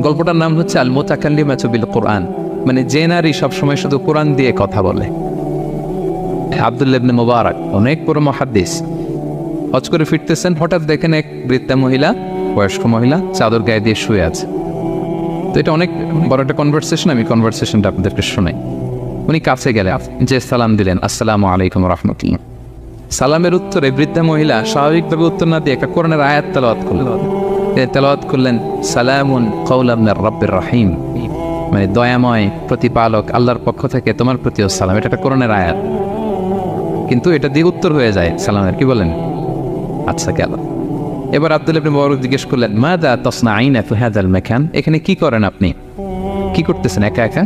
গল্পটার নাম হচ্ছে আল মোতাকাল্লিম বিল কোরআন। মানে যে নারী সবসময় শুধু কোরআন দিয়ে কথা বলে। আবদুল্লাহ ইবনে মোবারক, অনেক বড় মহাদ্দিস। হজ করে ফিরতেছেন, হঠাৎ দেখেন এক বৃদ্ধা মহিলা, বয়স্ক মহিলা, চাদর গায়ে দিয়ে শুয়ে আছে। তো এটা অনেক বড় একটা কনভারসেশন আমি কনভারসেশনটা আপনাদেরকে শোনাই। উনি কাছে গেলে যে সালাম দিলেন, আসসালামু আলাইকুম রহমতুল্লাহ। সালামের উত্তরে বৃদ্ধা মহিলা স্বাভাবিকভাবে উত্তর না দিয়ে একটা কোরআনের আয়াত তেলাওয়াত করলেন। করলেন, সালামুন মানে দয়াময় প্রতিপালক আল্লাহর পক্ষ থেকে তোমার সালাম। এটা একটা আয়াত। কিন্তু এটা দিয়ে উত্তর হয়ে যায় সালামের, কি বলেন? আচ্ছা গেল। এবার আব্দুল জিজ্ঞেস করলেন মা দা তসনা আইনা মাকান? এখানে কি করেন আপনি? কি করতেছেন একা একা?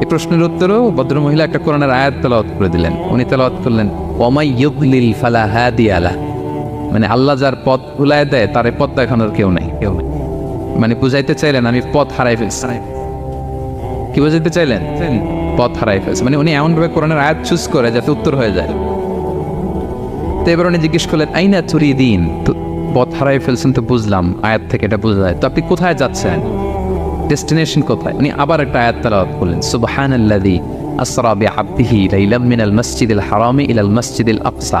এই প্রশ্নের উত্তরও ভদ্র মহিলা একটা কোরআনের আয়াত তেলাওয়াত করে দিলেন। উনি তেলাওয়াত করলেন, ওমাই ইউদলিল ফালা হাদি আলা মানে আল্লাহ যার পথ ভুলায় দেয়, তার পথ দেখানোর কেউ নাই, কেউ নেই। মানে বুঝাইতে চাইলেন, আমি পথ হারাই ফেলছি। কি বুঝাইতে চাইলেন? পথ হারাই ফেলছে। মানে উনি এমনভাবে কোরআনের আয়াত চুজ করে যাতে উত্তর হয়ে যায়। তো এবার উনি জিজ্ঞেস করলেন, আইনা চুরি দিন তো পথ হারাই ফেলছেন তো বুঝলাম, আয়াত থেকে এটা বোঝা যায়। তো আপনি কোথায় যাচ্ছেন? ডেস্টিনেশন কোথায়? উনি আবার একটা আয়াত তেলাওয়াত করলেন, সুবহানাল্লাযী আসরা বিআবদিহি লাইলাম মিনাল মাসজিদিল হারামি ইলাল মাসজিদিল আকসা।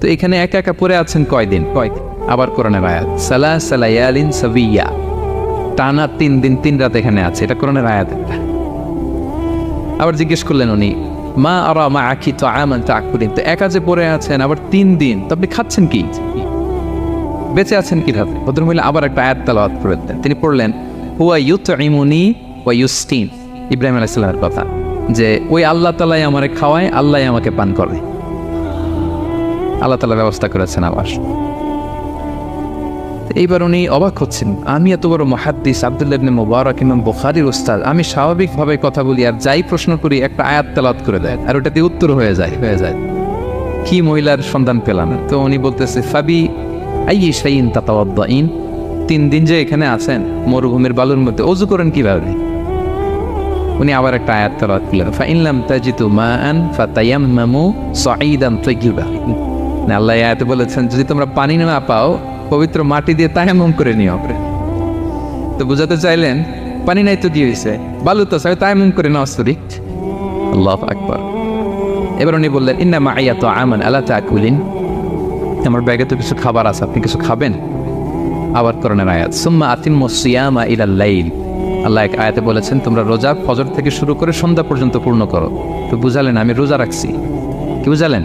তো এখানে একা একা পড়ে আছেন কয়দিন? কয়দিন? আবার কোরআনের আয়াত। সালা সালায়ালিন সাবিয়া। টানা তিন দিন, তিন রাত এখানে আছে। এটা কোরআনের আয়াত একটা। আবার জিজ্ঞেস করলেন উনি, মা আরা মা আখি তো আমান তা আকুদিন তো একা যে পড়ে আছেন, আবার তিন দিন, তো আপনি খাচ্ছেন কি? বেঁচে আছেন কীভাবে? ভদ্রমহিলা আবার একটা আয়াত তালাওয়াত দেন তিনি পড়লেন, হুয়া ইউত ইমুনি ওয়া ইউস্টিন ইব্রাহিম আলাইসাল্লামের কথা। যে, ওই আল্লাহ তালাই আমারে খাওয়ায়, আল্লাহ আমাকে পান করে। আল্লাহ তালা ব্যবস্থা করেছেন আবার। এইবার উনি অবাক হচ্ছেন। আমি এত বড় মহাদ্দিস আবদুল্লাহ ইবনে মুবারক ইমাম বুখারীর উস্তাদ, আমি স্বাভাবিকভাবে কথা বলি আর যাই প্রশ্ন করি একটা আয়াত তেলাওয়াত করে দেয় আর ওটাতে উত্তর হয়ে যায় হয়ে যায়। কি মহিলার সন্ধান পেলাম? তো উনি বলতেছে, ফাবি আই শাইন তাতাওয়াদ্দাইন, তিন দিন যে এখানে আছেন, মরুভূমির বালুর মধ্যে, অজু করেন কীভাবে? উনি আবার একটা আয়াত তেলাওয়াত করলেন ফাইনলাম তাজিতু মাআন ফাতায়াম্মামু সাঈদান তাইয়্যিবা। না আল্লাহ আয়াতে বলেছেন, যদি তোমরা পানি না পাও, পবিত্র মাটি দিয়ে তায়াম্মুম করে নিও। তো বুঝাতে চাইলেন, পানি নাই তো কি হয়েছে বালু তো সাথে তায়াম্মুম করে নাও সরি আল্লাহ আকবার। এবার উনি বললেন, ইন্না মাইয়া তো আমান আল্লাহ তাকুলিন? আমার ব্যাগে তো কিছু খাবার আছে, আপনি কিছু খাবেন? আবার করণের আয়াত, সুম্মা আতিম সিয়ামা ইলাল লাইল। আল্লাহ এক আয়াতে বলেছেন, তোমরা রোজা, ফজর থেকে শুরু করে সন্ধ্যা পর্যন্ত পূর্ণ করো। তো বুঝালেন, আমি রোজা রাখছি। কি বুঝালেন?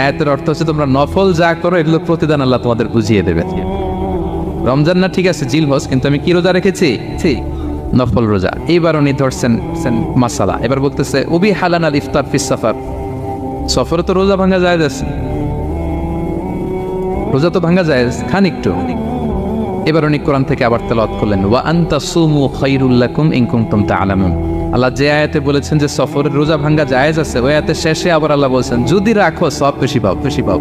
আয়াতের অর্থ হচ্ছে তোমরা নফল যা করো, এগুলো প্রতিদান আল্লাহ তোমাদের বুঝিয়ে দেবে রমজান না, ঠিক আছে, জিল হজ কিন্তু আমি কি রোজা রেখেছি? নফল রোজা। এইবার উনি ধরছেন মাসালা। এবার বলতেছে, উবি হালান আল ইফতার ফিস সফর। সফরে তো রোজা ভাঙা যায় যাচ্ছে রোজা তো ভাঙা যায় খান একটু। এবার উনি কোরআন থেকে আবার তেলাওয়াত করলেন, ওয়া আনতা সুমু খায়রুল লাকুম ইন কুনতুম তাআলামুন। আল্লাহ যে আয়াতে বলেছেন যে সফরের রোজা ভাঙ্গা জায়েজ আছে, ওই আয়াতে শেষে আবার আল্লাহ বলছেন, যদি রাখো, সব বেশি পাও বেশি পাও।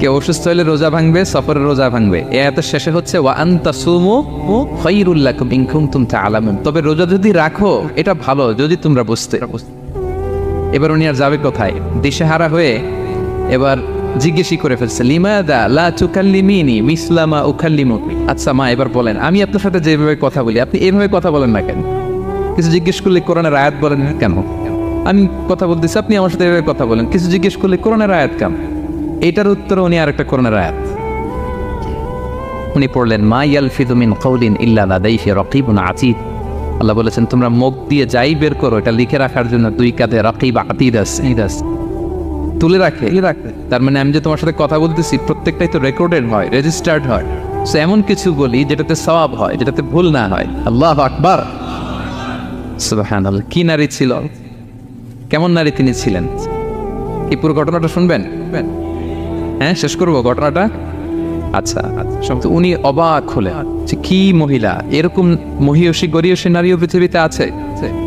কেউ অসুস্থ হলে রোজা ভাঙবে, সফরের রোজা ভাঙবে। এ আয়াতের শেষে হচ্ছে, ওয়া আনতা সুমু খায়রুল লাকুম ইন কুনতুম তাআলামুন। তবে রোজা যদি রাখো, এটা ভালো, যদি তোমরা বুঝতে। এবার উনি আর যাবে কোথায়? দিশেহারা হয়ে এবার জিজ্ঞেসই করে ফেলছে লা মিসলামা আচ্ছা মা, এবার বলেন, আমি আপনার সাথে যেভাবে কথা বলি, আপনি এইভাবে কথা বলেন না কেন? কিছু জিজ্ঞেস করলে কোরআনের আয়াত বলেন না কেন? আমি কথা বলতেছি, আপনি আমার সাথে এভাবে কথা বলেন, কিছু জিজ্ঞেস করলে কোরআনের আয়াত কেন? এটার উত্তর উনি আর একটা কোরআনের আয়াত। উনি পড়লেন, মা ইয়ালফিদু মিন কওলিন ইল্লা লাদাইহি রাকিবুন আতীদ। আল্লাহ বলেছেন, তোমরা মুখ দিয়ে যাই বের করো, এটা লিখে রাখার জন্য দুই কাঁধে রাকিব আতীদ আছে ঈদ আছে। তুলে রাখে। তার মানে আমি যে তোমার সাথে কথা বলতেছি, প্রত্যেকটাই তো রেকর্ডেড হয় রেজিস্টার্ড হয়। সো এমন কিছু বলি যেটাতে সওয়াব হয়, যেটাতে ভুল না হয়। আল্লাহ আকবার। কি নারী ছিল? কেমন নারী তিনি ছিলেন? কি পুরো ঘটনাটা শুনবেন? হ্যাঁ শেষ করব ঘটনাটা? আচ্ছা আচ্ছা উনি অবাক হলেন যে কি মহিলা? এরকম মহিয়সী গরিয়সী নারীও পৃথিবীতে আছে?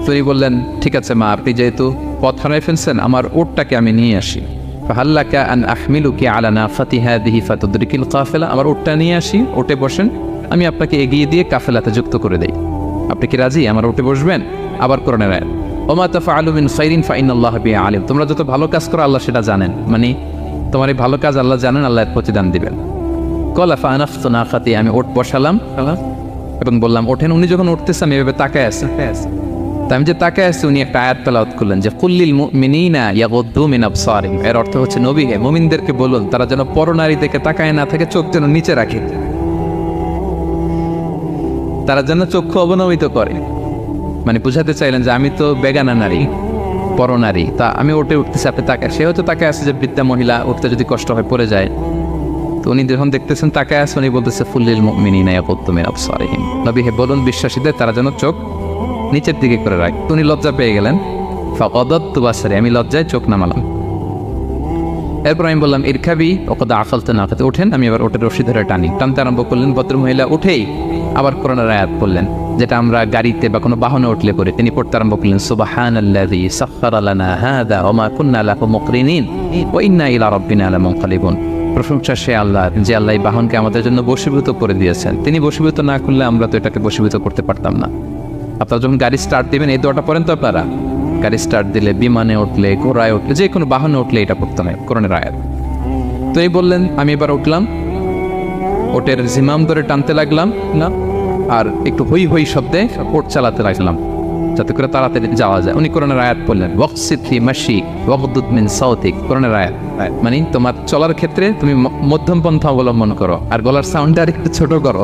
তো বললেন, ঠিক আছে মা, আপনি যেহেতু পথ হারাই ফেলছেন আমার ওটটাকে আমি নিয়ে আসি। ফাহাল্লাকা আন আহমিলুকি আলা নাফাতি হাদিহি ফাতুদরিকিল কাফেলা। আমার ওটটা নিয়ে আসি ওটে বসেন আমি আপনাকে এগিয়ে দিয়ে কাফেলাতে যুক্ত করে দেই। আপনি কি রাজি? আমার ওটে বসবেন? আবার কোরআনের আয়াত ওমা তাফআলু মিন খাইরিন ফাইনাল্লাহ বিহি আলিম। তোমরা যত ভালো কাজ করো আল্লাহ সেটা জানেন। মানে তোমার এই ভালো কাজ আল্লাহ জানেন আল্লাহ এর প্রতিদান দিবেন। কলা ফানাফতু নাকাতি আমি ওট বসালাম। এবং বললাম ওঠেন উনি যখন উঠতেছে আমি এভাবে তাকায় আছি। তা আমি যে তাকায় আছি উনি একটা আয়াত তেলাওয়াত করলেন যে, কুল্লিল মুমিনিনা ইয়াগুদ্দু মিন আবসারিহিম। এর অর্থ হচ্ছে, নবী হে, মুমিনদেরকে বলুন, তারা যেন পরনারী দেখে তাকায় না থাকে, চোখ যেন নিচে রাখে। তারা যেন চক্ষু অবনমিত করে। মানে বুঝাতে চাইলেন যে, আমি তো বেগানা নারী, পরনারী। তা আমি ওটে উঠতেছি, আপনি তাকে, সে হয়তো তাকে আছে যে, বৃদ্ধা মহিলা, উঠতে যদি কষ্ট হয়, পড়ে যায়। তো উনি যখন দেখতেছেন, তাকে আছে উনি বলতেছে ফুল্লিল মিনিনা ইয়াকুদ্দুমিন আবসারিহিম। নবী হে, বলুন বিশ্বাসীদের, তারা যেন চোখ নিচের দিকে করে রাখ। উনি লজ্জা পেয়ে গেলেন। ফাকদত্তু বাসারি আমি লজ্জায় চোখ নামালাম। এরপর আমি বললাম ইরখাবি ওকদা আকালতে না খাতে ওঠেন, আমি আবার ওটের রশি ধরে টানি। টানতে আরম্ভ করলেন, ভদ্র মহিলা উঠেই আবার কোরআনের আয়াত বললেন যেটা আমরা গাড়িতে বা কোনো বাহনে উঠলে করে তিনি পড়তে আরম্ভ করলেন সুবাহান আল্লাযী সাখখারা লানা হাদা ওয়া মা কুন্না লাহু মুকরিনিন ওয়া ইন্না ইলা রাব্বিনা লামুনকালিবুন। প্রশংসা সে আল্লাহ, যে আল্লাহ বাহনকে আমাদের জন্য বশীভূত করে দিয়েছেন। তিনি বশীভূত না করলে আমরা তো এটাকে বশীভূত করতে পারতাম না। আপনারা যখন গাড়ি স্টার্ট দিবেন, এই দোয়াটা পড়েন তো আপনারা? গাড়ি স্টার্ট দিলে বিমানে উঠলে, ঘোড়ায় উঠলে, যে কোনো বাহনে উঠলে এটা পড়তে হয়, কোরআনের আয়াত। তো এই বললেন, আমি এবার উঠলাম, ওটের জিমাম ধরে টানতে লাগলাম, না? আর একটু হই হই শব্দে ওট চালাতে লাগলাম, যাতে করে তাড়াতাড়ি যাওয়া যায়। উনি কোরআনের আয়াত বললেন ওয়াকসিথি মাসি ওয়াকদুদ মিন সাউতিক কোরআনের আয়াত। মানে তোমার চলার ক্ষেত্রে তুমি মধ্যম পন্থা অবলম্বন করো, আর গলার সাউন্ডটা আর একটু ছোট করো।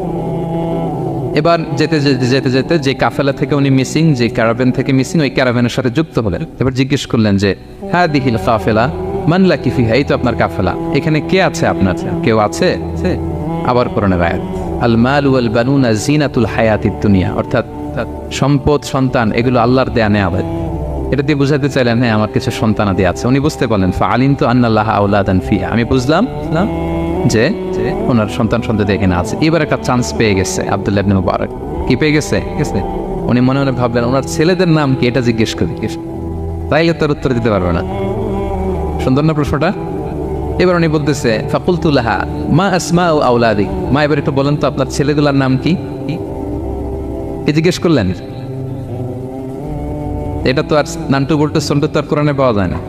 এবার যেতে যেতে যেতে যেতে যে কাফেলা থেকে উনি মিসিং যে ক্যারাভেন থেকে মিসিং ওই ক্যারাভেনের সাথে যুক্ত হলেন। এবার জিজ্ঞেস করলেন যে হ্যাঁ দিহিল কাফেলা মানলা কিফিহা এই তো আপনার কাফেলা। এখানে কে আছে আপনার? কেউ আছে? আবার কোরআনের আয়াত। আল মাল ওয়াল বানুনা জিনাতুল হায়াতিদ দুনিয়া। অর্থাৎ সম্পদ, সন্তান, এগুলো আল্লাহর দেয়া নেয়াবাদ এটা দিয়ে বুঝাতে চাইলেন হ্যাঁ আমার কিছু সন্তানাদি আছে। উনি বুঝতে পারলেন ফা আলিম তো আন্নাল্লাহ আউলাদান ফিয়া আমি বুঝলাম যে যে ওনার সন্তান সন্ততি এখানে আছে। এবার একটা চান্স পেয়ে গেছে আব্দুল্লাহ ইবনে মুবারক। কি পেয়ে গেছে? গেছে? উনি মনে মনে ভাবলেন, ওনার ছেলেদের নাম কি? এটা জিজ্ঞেস করি। তাইলে তার উত্তর দিতে পারবে না। সুন্দর না প্রশ্নটা? এবার উনি বলতেছে ফাকুলতুল্লাহা মা আসমা ও আউলাদি মা, এবার একটু বলেন তো, আপনার ছেলেগুলার নাম কি? কি? জিজ্ঞেস করলেন? এটা তো আর নান্টু বল্টু সন্টু তো আর কোরআনে পাওয়া যায় না।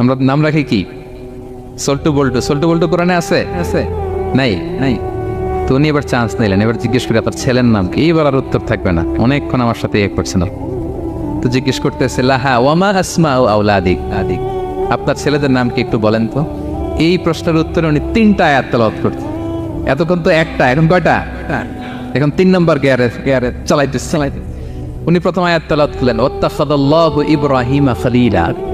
আমরা নাম রাখি কি? সল্টু বল্টু সল্টু বল্টু কোরআনে আছে? আছে। নাই নাই। তো উনি এবার চান্স নিলেন এবার জিজ্ঞেস করে আপনার ছেলের নাম কি? এবার আর উত্তর থাকবে না। অনেকক্ষণ আমার সাথে এক করছে না তো জিজ্ঞেস করতেছে লাহা ওয়ামা আসমা ও আউলাদিক আদিক আপনার ছেলেদের নাম কি একটু বলেন তো? এই প্রশ্নের উত্তরে উনি তিনটা আয়াত তেলাওয়াত করছে এতক্ষণ তো একটা এখন কয়টা? এখন তিন নম্বর গিয়ারে গিয়ারে চালাইতেছে। চালাইতেছে। উনি প্রথম আয়াত তেলাওয়াত করলেন ওত্তাখাদাল্লাহু ইব্রাহিমা খলিলা।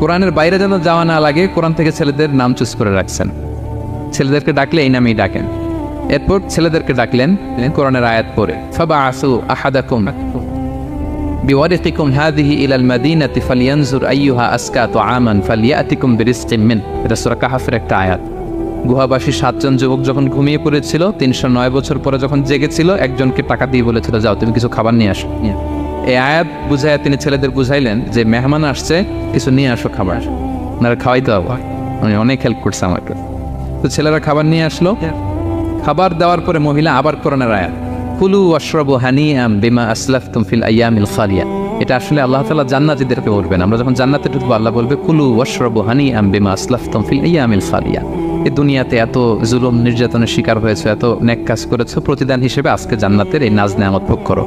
কোরআনের বাইরে যেন যাওয়া না লাগে, কোরআন থেকে ছেলেদের নাম চুজ করে রাখছেন। ছেলেদেরকে ডাকলে এই নামেই ডাকেন। এরপর ছেলেদেরকে ডাকলেন কোরআনের আয়াত পরে ফাবা আসু আহাদাকুম আইয়ুহা আসকা তুআমান ফালিয়াতিকুম বিরিজকিম মিন। এটা সূরা কাহাফের একটা আয়াত। গুহাবাসী সাতজন যুবক যখন ঘুমিয়ে পড়েছিল, তিনশো নয় বছর পরে যখন জেগেছিল, একজনকে টাকা দিয়ে বলেছিল, যাও, তুমি কিছু খাবার নিয়ে আসো। এই আয়াত বুঝাইয়া তিনি ছেলেদের বুঝাইলেন যে মেহমান আসছে, কিছু নিয়ে আসো খাবার। ওনারা খাওয়াইতে হবে উনি অনেক হেল্প করছে আমাকে। তো ছেলেরা খাবার নিয়ে আসলো। খাবার দেওয়ার পরে মহিলা আবার করোনার আয়াত। কুলু অশ্রবু হানি আম বিমা আসলাফ তুমফিল আয়ামিল খালিয়া। এটা আসলে আল্লাহ তালা জান্নাতিদেরকে বলবেন। আমরা যখন জান্নাতে ঢুকবো, আল্লাহ বলবে, কুলু অশ্রবু হানি আম বিমা আসলাফ তুমফিল আয়ামিল খালিয়া। এই দুনিয়াতে এত জুলুম, নির্যাতনের শিকার হয়েছে, এত নেক কাজ করেছ, প্রতিদান হিসেবে আজকে জান্নাতের এই নাজ নেয়ামত ভোগ করো।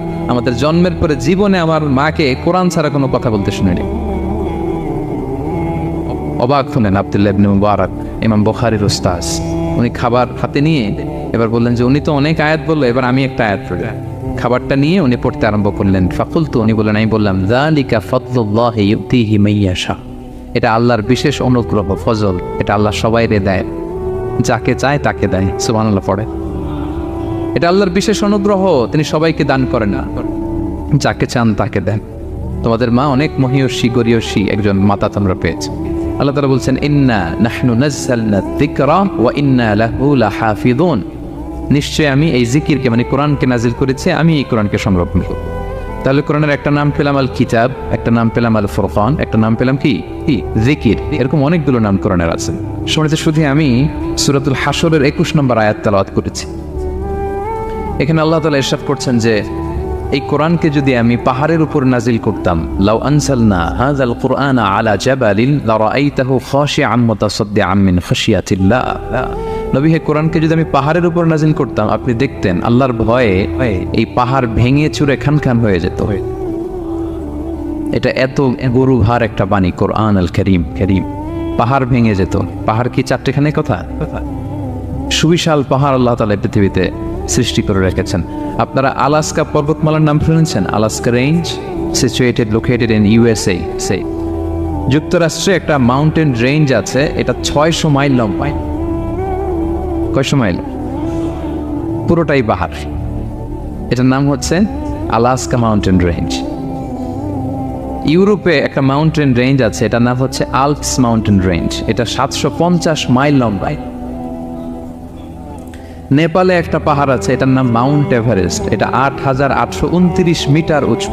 আমাদের জন্মের পরে জীবনে আমার মাকে কোরআন ছাড়া কোনো কথা বলতে শুনিনি। অবাক হলেন আবদুল্লাহ ইবনে মুবারক, ইমাম বুখারীর উস্তাজ উনি খাবার হাতে নিয়ে এবার বললেন যে, উনি তো অনেক আয়াত বলল, এবার আমি একটা আয়াত পড়ি। খাবারটা নিয়ে উনি পড়তে আরম্ভ করলেন। ফাকুল তো উনি বললেন, আমি বললাম জালিকা ফদলুল্লাহ ইউতিহি মাইয়াশা। এটা আল্লাহর বিশেষ অনুগ্রহ, ফজল। এটা আল্লাহ সবাইরে দেয়। যাকে চায় তাকে দেয়, সুবহানাল্লাহ পড়ে। এটা আল্লাহর বিশেষ অনুগ্রহ, তিনি সবাইকে দান করেন না। যাকে চান তাকে দেন। তোমাদের মা অনেক মহিয়সী, গরিয়সী একজন মাতা তোমরা পেয়েছ। আল্লাহ তালা বলছেন, ইন্না নাহনু নাজ্জালনা যিকরা ওয়া ইন্না লাহু লাহাফিযুন। নিশ্চয় আমি এই জিকিরকে মানে কোরআনকে নাজিল করেছি, আমি এই কোরআনকে সংরক্ষণ করব। তাহলে কোরআনের একটা নাম পেলাম আল কিতাব, একটা নাম পেলাম আল ফুরকান, একটা নাম পেলাম কি? কি? জিকির। এরকম অনেকগুলো নাম কোরআনের আছে। শুনেছে শুধু আমি সূরাতুল হাসরের একুশ নম্বর আয়াত তেলাওয়াত করেছি। এখানে আল্লাহ তালা ইরশাদ করছেন যে, এই কোরআনকে যদি আমি পাহাড়ের উপর নাজিল করতাম, লাউ আনসালনা হাযাল কুরআন আলা জাবালিন লারাআইতাহু খাশিআন মুতাসাদ্দিআন মিন খাশিয়াতিল্লাহ। নবী, হে কোরআনকে যদি আমি পাহাড়ের উপর নাজিল করতাম, আপনি দেখতেন আল্লাহর ভয়ে এই পাহাড় ভেঙে চুরে খান খান হয়ে যেত। এটা এত গরু ভার একটা বাণী, কোরআন আল করিম করিম। পাহাড় ভেঙে যেত। পাহাড় কি চারটেখানে কথা? সুবিশাল পাহাড় আল্লাহ তালা পৃথিবীতে সৃষ্টি করে রেখেছেন। আপনারা আলাস্কা পর্বতমালার নাম শুনেছেন? Alaska range situated located in USA সে যুক্তরাষ্ট্রে একটা মাউন্টেন রেঞ্জ আছে, এটা ছয়শো মাইল লম্বা। কয়শো মাইল? পুরোটাই পাহাড় এটার নাম হচ্ছে আলাস্কা মাউন্টেন রেঞ্জ ইউরোপে একটা মাউন্টেন রেঞ্জ আছে, এটার নাম হচ্ছে আলপস মাউন্টেন রেঞ্জ এটা সাতশো পঞ্চাশ মাইল লম্বায়। নেপালে একটা পাহাড় আছে, এটার নাম মাউন্ট এভারেস্ট। এটা আট হাজার আটশো উনত্রিশ মিটার উঁচু।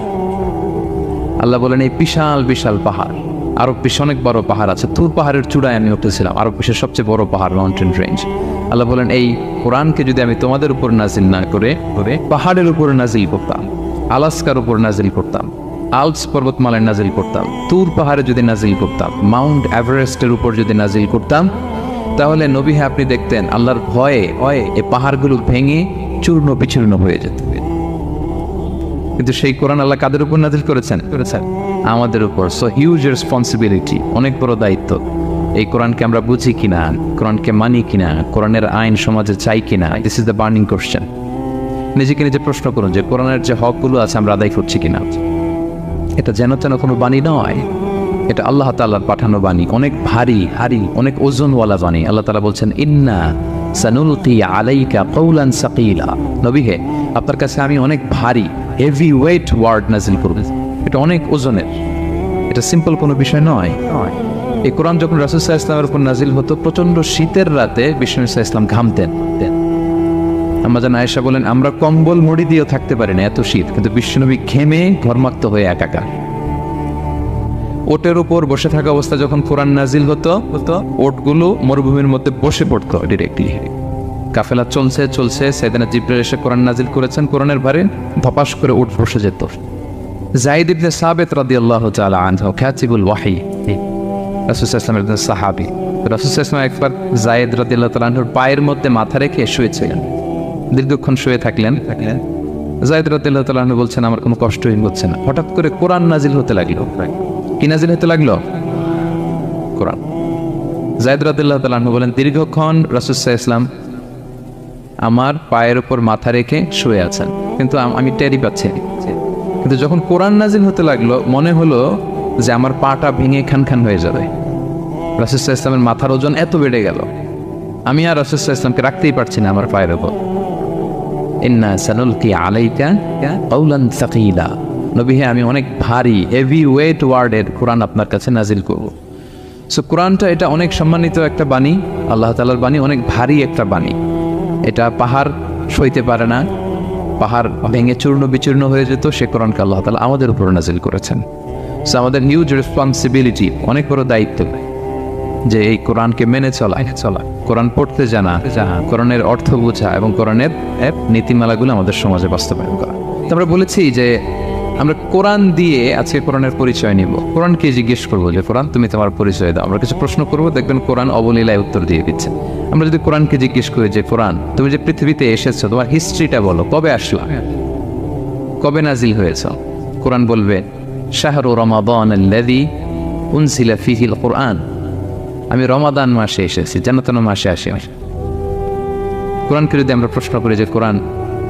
আল্লাহ বলেন, এই বিশাল বিশাল পাহাড়। আরব বিশ্বে অনেক বড় পাহাড় আছে। তুর পাহাড়ের চূড়ায় আমি উঠেছিলাম। আরব বিশ্বের সবচেয়ে বড় পাহাড় মাউন্টেন রেঞ্জ। আল্লাহ বলেন, এই কোরআনকে যদি আমি তোমাদের উপর নাজিল না করে করে পাহাড়ের উপর নাজিল করতাম, আলাস্কার উপর নাজিল করতাম, আলপস পর্বতমালায় নাজিল করতাম, তুর পাহাড়ে যদি নাজিল করতাম, মাউন্ট এভারেস্টের উপর যদি নাজিল করতাম তাহলে নবী হ্যাঁ আপনি দেখতেন, আল্লাহর ভয়ে ভয়ে এ পাহাড়গুলো ভেঙে চূর্ণ বিচূর্ণ হয়ে যেত। কিন্তু সেই কোরআন আল্লাহ কাদের উপর নাজিল করেছেন? করেছেন। আমাদের উপর। সো হিউজ রেসপন্সিবিলিটি অনেক বড় দায়িত্ব। এই কোরআনকে আমরা বুঝি কিনা, কোরআনকে মানি কিনা, কোরআনের আইন সমাজে চাই কিনা this is the burning question নিজেকে নিজে প্রশ্ন করুন যে, কোরআনের যে হকগুলো আছে, আমরা আদায় করছি কিনা? এটা যেন তেন কোনো বাণী নয়। এটা আল্লাহ তাল্লাহর পাঠানো বাণী। অনেক ভারী হারি অনেক ওজনওয়ালা বাণী। আল্লাহ তালা বলছেন, ইন্না সানুলকি আলাইকা কৌলান সাকিলা। আপনার কাছে আমি অনেক ভারী হেভি ওয়েট ওয়ার্ড নাজিল করব। এটা অনেক ওজনের। এটা সিম্পল কোনো বিষয় নয়। এই কোরআন যখন রাসুসাহ ইসলামের উপর নাজিল হতো, প্রচণ্ড শীতের রাতে বিষ্ণু ইসলাম ঘামতেন আমরা যেন আয়েশা বলেন, আমরা কম্বল মুড়ি দিয়েও থাকতে পারি না, এত শীত। কিন্তু বিশ্বনবী ঘেমে ঘরমাক্ত হয়ে একাকার। ওটের উপর বসে থাকা অবস্থা যখন কোরআন নাজিল হতো হতো, ওটগুলো মরুভূমির মধ্যে বসে পড়তো ডিরেক্টলি কাফেলা চলছে চলছে, সেদিনা জিব্রাইল এসে কোরআন নাজিল করেছেন, কোরআনের ভারে ধপাস করে উঠ বসে যেত। ইবনে সাবেত রাদিয়াল্লাহু তাআলা আনহু কাতিবুল ওয়াহি। সাহাবী। একবার জায়েদ তাআলা আনহুর পায়ের মধ্যে মাথা রেখে শুয়েছিলেন। দীর্ঘক্ষণ শুয়ে থাকলেন। থাকলেন জায়দ রাদিয়াল্লাহু তাআলা আনহু বলছেন, আমার কোনো কষ্টই হচ্ছে না। হঠাৎ করে কোরআন নাজিল হতে লাগল। কি নাজিল হতে লাগল? কোরআন। জায়দ রাদিয়াল্লাহু তাআলা বলেন, দীর্ঘক্ষণ রাসূল ইসলাম আমার পায়ের উপর মাথা রেখে শুয়ে আছেন। কিন্তু আমি টেরি পাচ্ছি কিন্তু যখন কোরআন নাজিল হতে লাগল, মনে হলো যে আমার পাটা ভেঙে খান খান হয়ে যাবে। রাসুল ইসলামের মাথার ওজন এত বেড়ে গেল। আমি আর রাসুল ইসলামকে রাখতেই পারছি না আমার পায়ের উপর। ইন্না সানুলকি আলাইকা কৌলান সাকিলা। নবী হে, আমি অনেক ভারী হেভি ওয়েট ওয়ার্ডের কোরআন আপনার কাছে নাজিল করব। সো কোরআনটা এটা অনেক সম্মানিত একটা বাণী, আল্লাহ তালার বাণী, অনেক ভারী একটা বাণী। এটা পাহাড় সইতে পারে না, পাহাড় ভেঙে চূর্ণ বিচূর্ণ হয়ে যেত, সে কোরআনকে আল্লাহ তালা আমাদের উপর নাজিল করেছেন। সো আমাদের হিউজ রেসপন্সিবিলিটি অনেক বড় দায়িত্ব যে এই কোরআনকে মেনে চলা চলা। কোরআন পড়তে জানা, কোরআনের অর্থ বোঝা এবং কোরআনের নীতিমালাগুলো আমাদের সমাজে বাস্তবায়ন করা। আমরা বলেছি যে আমরা কোরআন দিয়ে আজকে কোরআনের পরিচয় নিব। কোরআনকে জিজ্ঞেস করব যে, কোরআন, তুমি তোমার পরিচয় দাও। আমরা কিছু প্রশ্ন করব, দেখবেন কোরআন অবলীলায় উত্তর দিয়ে দিচ্ছে। আমরা যদি কোরআনকে জিজ্ঞেস করি যে, কোরআন, তুমি যে পৃথিবীতে এসেছ, তোমার হিস্ট্রিটা বলো, কবে আসলা? কবে নাজিল হয়েছ? কোরআন বলবে, শাহরু রমাদান আল্লাযী উনজিলা ফীহিল কোরআন। আমি রমাদান মাসে এসেছি যেন তেন মাসে আসি কোরআনকে যদি আমরা প্রশ্ন করি যে, কোরআন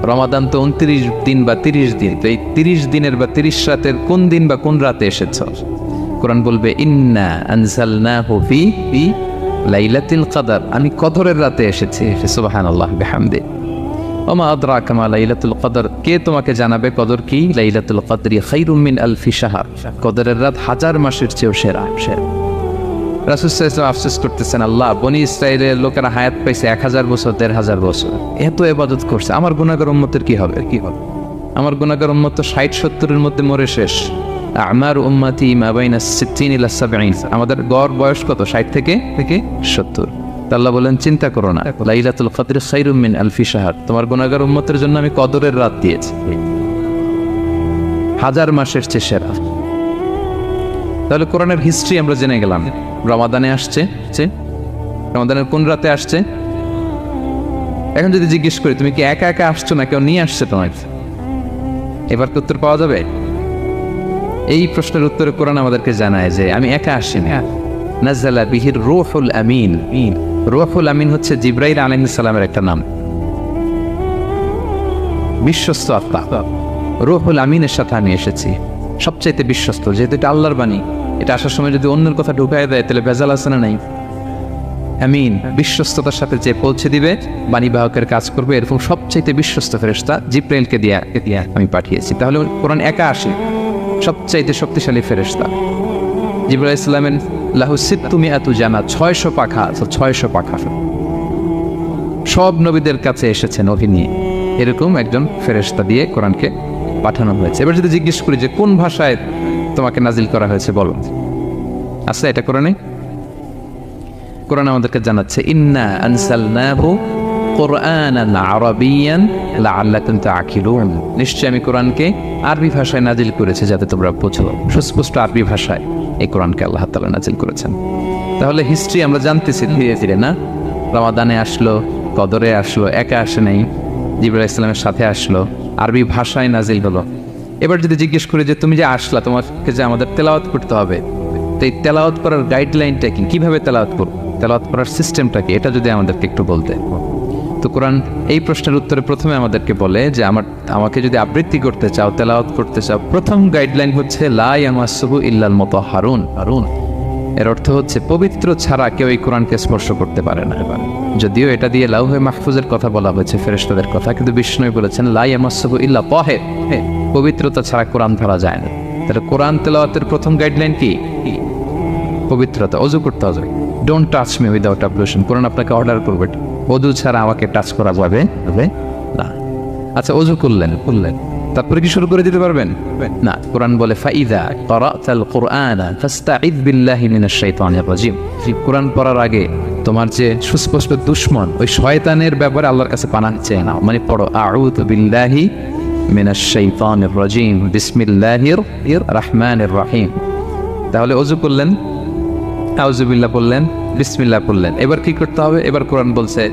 রমাদান তো উনত্রিশ দিন বা তিরিশ দিন, তো এই তিরিশ দিনের বা তিরিশ রাতের কোন দিন বা কোন রাতে এসেছ? কোরআন বলবে, ইন্না আনসালনা হুফি ফি লাইলাতিল কাদার। আমি কদরের রাতে এসেছি। সুবহানাল্লাহ, বিহামদি। ওমা আদরা কামা লাইলাতুল কদর। কে তোমাকে জানাবে কদর কি? লাইলাতুল কদরি খাইরুম মিন আলফি শাহর। কদরের রাত হাজার মাসের চেয়েও সেরা সেরা। রাসুসাম আফসোস করতেছেন, আল্লাহ, বনি ইসরায়েলের লোকেরা হায়াত পাইছে এক হাজার বছর, দেড় হাজার বছর। এত এবাদত করছে, আমার গুণাগার উম্মতের কি হবে? কি হবে? আমার গুণাগার উম্মত তো ষাট, সত্তরের মধ্যে মরে শেষ। আমার উম্মাতি মাবাইনা সিদ্দিন ইলা আমাদের গড় বয়স কত? ষাট থেকে থেকে সত্তর। আল্লাহ বলেন, চিন্তা করো না। লাইলাতুল কদর খাইরুম মিন আলফি শাহর। তোমার গুণাগার উম্মতের জন্য আমি কদরের রাত দিয়েছি। হাজার মাসের চেয়ে সেরা। তাহলে কোরআনের হিস্ট্রি আমরা জেনে গেলাম। রমাদানে আসছে রমাদানের কোন রাতে আসছে? এখন যদি জিজ্ঞেস করি তুমি কি একা একা আসছো না কেউ নিয়ে আসছে তোমার এবার কি উত্তর পাওয়া যাবে? এই প্রশ্নের উত্তরে কোরআন আমাদেরকে জানায় যে আমি একা আসিনি। নাজালা বিহির রুহুল আমিন। রুহুল আমিন হচ্ছে জিব্রাইল সালামের একটা নাম। বিশ্বস্ত আত্মা। রুহুল আমিনের সাথে আমি এসেছি। সবচাইতে বিশ্বস্ত যেহেতু এটা আল্লাহর বাণী। এটা আসার সময় যদি অন্যের কথা ঢুকাই দেয়, তাহলে ভেজাল আছে না নাই? আমিন, বিশ্বস্ততার সাথে যে পৌঁছে দিবে, বাণী বাহকের কাজ করবে, এরকম সবচাইতে বিশ্বস্ত ফেরেস্তা জিব্রাইলকে দিয়া দিয়া আমি পাঠিয়েছি। তাহলে কোরআন একা আসে, সবচাইতে শক্তিশালী ফেরেস্তা জিব্রাইল ইসলামের লাহুসিদ তুমি এত জানা ছয়শো পাখা ছয়শো পাখা। সব নবীদের কাছে এসেছেন অভিনী এরকম একজন ফেরেস্তা দিয়ে কোরআনকে পাঠানো হয়েছে। এবার যদি জিজ্ঞেস করি যে কোন ভাষায় তোমাকে নাজিল করা হয়েছে, বলো। আছে এটা কোরআনে? কোরআন আমাদেরকে জানাচ্ছে, ইন্না আনসালনাহু কোরআনান নিশ্চয় আমি কোরআনকে আরবি ভাষায় নাজিল যাতে তোমরা সুস্পষ্ট আরবি ভাষায় এই কোরআনকে আল্লাহ তাআলা নাজিল করেছেন। তাহলে হিস্ট্রি আমরা জানতেছি ধীরে ধীরে, না? রমাদানে আসলো, কদরে আসলো, একা আসে নাই। জিবুল ইসলামের সাথে আসলো। আরবি ভাষায় নাজিল হলো। এবার যদি জিজ্ঞেস করি যে তুমি যে আসলা, তোমাকে যে আমাদের তেলাওয়াত করতে হবে, তো এই তেলাওয়াত করার গাইডলাইনটা কি? কীভাবে তেলাওয়াত করব? তেলাওয়াত করার সিস্টেমটা কি? এটা যদি আমাদেরকে একটু বলতে। তো কোরআন এই প্রশ্নের উত্তরে প্রথমে আমাদেরকে বলে যে, আমার, আমাকে যদি আবৃত্তি করতে চাও, তেলাওয়াত করতে চাও, প্রথম গাইডলাইন হচ্ছে লাই ইয়ামাসসুহু ইল্লাল মতো হারুন হারুন। এর অর্থ হচ্ছে, পবিত্র ছাড়া কেউ এই কোরআনকে স্পর্শ করতে পারে না। এবার যদিও এটা দিয়ে লাউহে মাহফুজের কথা বলা হয়েছে, ফেরেশতাদের কথা, কিন্তু বিষ্ণু বলেছেন লাই ইয়ামাসসুহু ইল্লা পহে পবিত্রতা ছাড়া কোরআন ধরা যায় না। তাহলে কোরআন তেলাওয়াতের প্রথম গাইডলাইন কি? পবিত্রতা, অজু করতে হবে। Don't touch me without ablution কোরআন আপনাকে অর্ডার করবে। অজু ছাড়া আমাকে টাচ করা যাবে না। আচ্ছা অজু করলেন করলেন। তারপরে কি শুরু করে দিতে পারবেন? না, কোরআন বলে, ফাইদা করাতাল কোরআন রাজিম। কোরআন পড়ার আগে তোমার যে সুস্পষ্ট দুশ্মন, ওই শয়তানের ব্যাপারে আল্লাহর কাছে নাও। মানে পড়ো বিল্লাহি রাজিম। বিসমিল্লাহির রহিম। তাহলে অজু করলেন আউজুবিল্লাহ বললেন, বিসমিল্লাহ বললেন। এবার কি করতে হবে? এবার কোরআন বলছে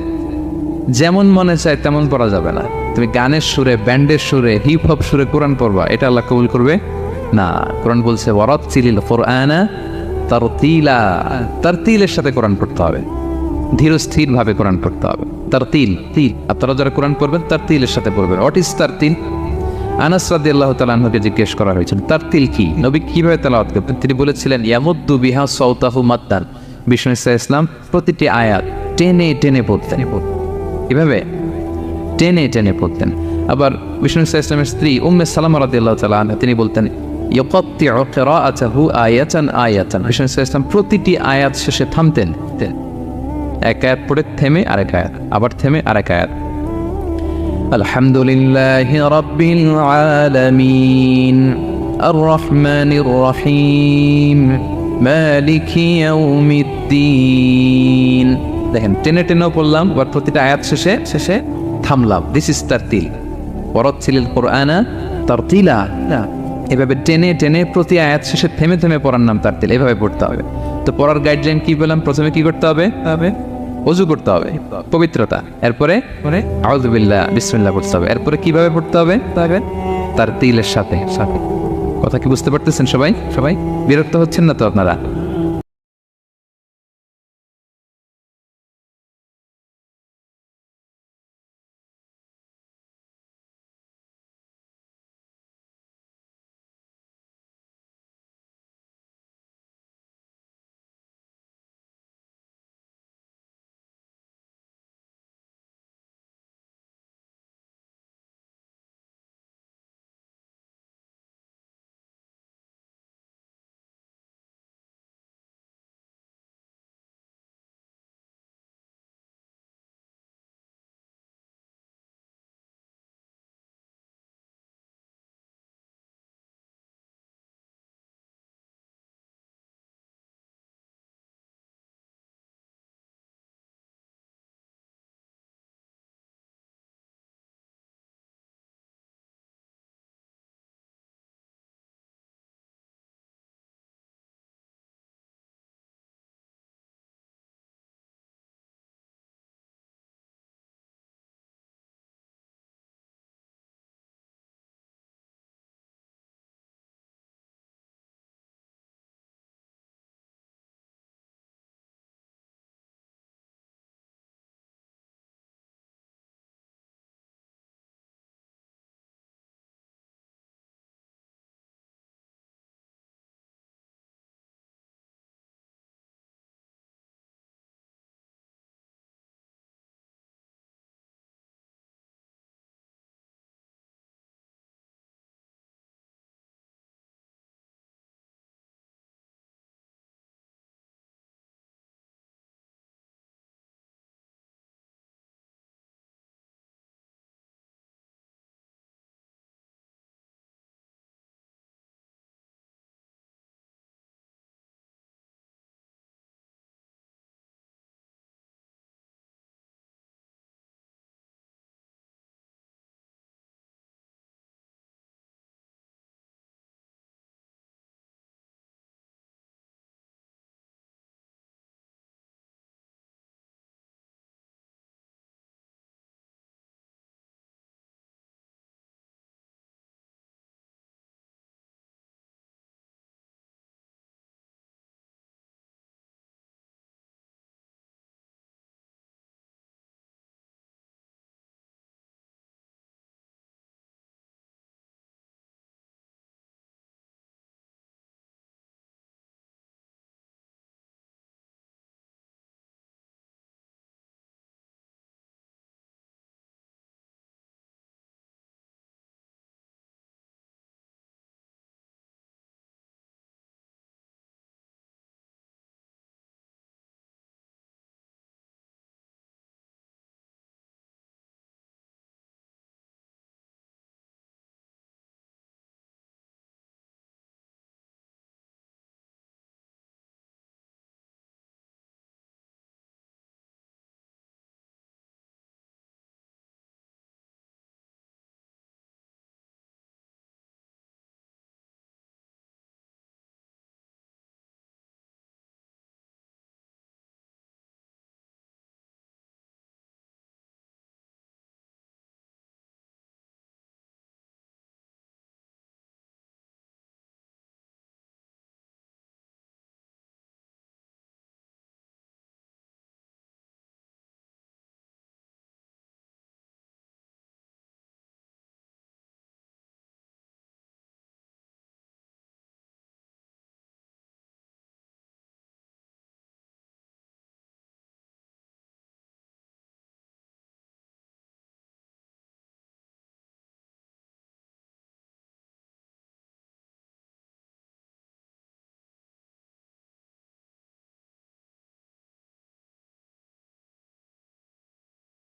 যেমন মনে চায় তেমন পড়া যাবে না। তুমি গানের সুরে, ব্যান্ডের সুরে হিপ হপ সুরে কোরআন পড়বা, এটা আল্লাহ কবুল করবে? না, কোরআন বলছে, ওয়ারাত চিলিল কোরআনা তার তিলা তার তিলের সাথে কোরআন পড়তে হবে। ধীর স্থির ভাবে কোরআন পড়তে হবে। তার তিল। তিল আপনারা যারা কোরআন পড়বেন তার তিলের সাথে পড়বেন। হোয়াট ইজ তার তিল আনাস রাদি আল্লাহ তালাহকে জিজ্ঞেস করা হয়েছিল তার তিল কি? নবী কীভাবে তেলাওয়াত তিনি বলেছিলেন, ইয়ামুদ্দু বিহা সৌতাহু মাত্তান বিষ্ণু ইসলাম প্রতিটি আয়াত টেনে টেনে পড়তেন। এভাবে টেনে টেনে পড়তেন আবার বিষ্ণু ইসা ইসলামের স্ত্রী উম্মে সালামা রাদি আল্লাহ তালা তিনি বলতেন ইয়কত্তি কিরাআতাহু আয়াতান আয়াতান বিষ্ণু ইসা ইসলাম প্রতিটি আয়াত শেষে থামতেন এক আয়াত পড়ে থেমে আরেক আয়াত আবার থেমে আরেক আয়াত الحمد لله رب العالمين الرحمن الرحيم مالك يوم الدين দেখেন টেনে টেনেও পড়লাম এবার প্রতিটা আয়াত শেষে শেষে থামলাম। This is তারতিল পরচ্ছিলিল কোরআনা তারতিলা। এভাবে টেনে টেনে প্রতি আয়াত শেষে থেমে থেমে পড়ার নাম তারতিল এভাবে পড়তে হবে। তো পড়ার গাইডলাইন কি বললাম প্রথমে কি করতে হবে? হবে। অজু করতে হবে পবিত্রতা। এরপরে পরে? আউযুবিল্লাহ বিসমিল্লাহ পড়তে হবে। এরপরে কীভাবে পড়তে হবে? তবে তার তিলের সাথে। সাথে। কথা কি বুঝতে পারতেছেন সবাই? সবাই? বিরক্ত হচ্ছেন না তো আপনারা?